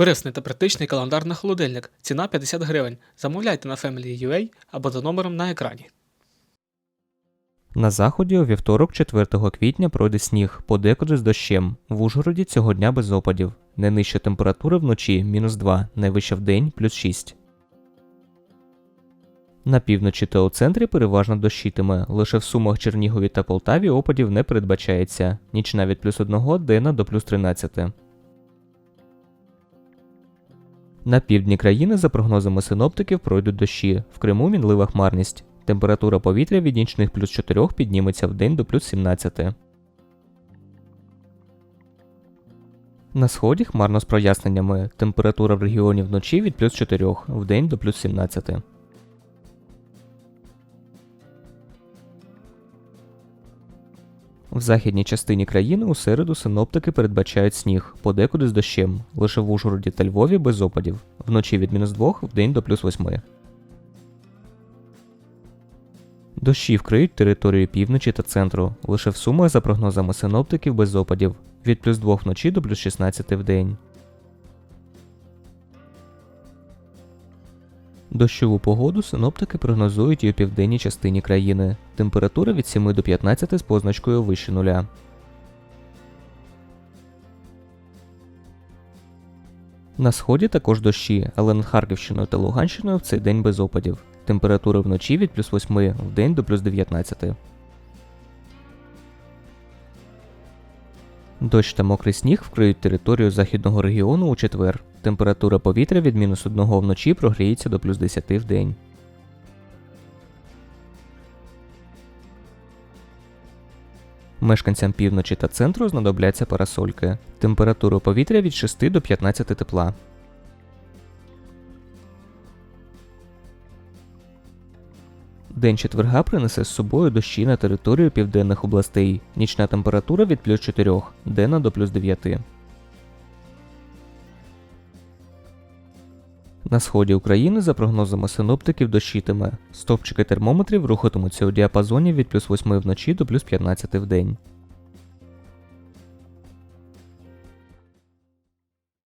Корисний та практичний календар на холодильник. Ціна 50 гривень. Замовляйте на Family.ua або за номером на екрані. На заході у вівторок, 4 квітня, пройде сніг, подекуди з дощем. В Ужгороді цього дня без опадів. Найнижча температура вночі мінус 2, найвища в день плюс 6. На півночі та у центрі переважно дощитиме. Лише в Сумах, Чернігові та Полтаві опадів не передбачається. Нічна від плюс 1 денна до плюс 13. На півдні країни, за прогнозами синоптиків, пройдуть дощі. В Криму мінлива хмарність. Температура повітря від нічних плюс 4 підніметься в день до плюс 17. На сході хмарно з проясненнями. Температура в регіоні вночі від плюс 4 в день до плюс 17. В західній частині країни у середу синоптики передбачають сніг, подекуди з дощем, лише в Ужгороді та Львові без опадів, вночі від мінус 2 в день до плюс 8. Дощі вкриють територію півночі та центру, лише в Сумах за прогнозами синоптиків без опадів, від плюс 2 вночі до плюс 16 в Дощову погоду синоптики прогнозують і у південній частині країни. Температура від 7 до 15 з позначкою вище нуля. На сході також дощі, але над Харківщиною та Луганщиною в цей день без опадів. Температура вночі від плюс 8 в день до плюс 19. Дощ та мокрий сніг вкриють територію західного регіону у четвер. Температура повітря від мінус 1 вночі прогріється до плюс 10 в день. Мешканцям півночі та центру знадобляться парасольки. Температура повітря від 6 до 15 тепла. День четверга принесе з собою дощі на територію південних областей. Нічна температура від плюс 4, денна до плюс 9. На сході України, за прогнозами синоптиків, дощитиме. Стовпчики термометрів рухатимуться у діапазоні від плюс 8 вночі до плюс 15 в день.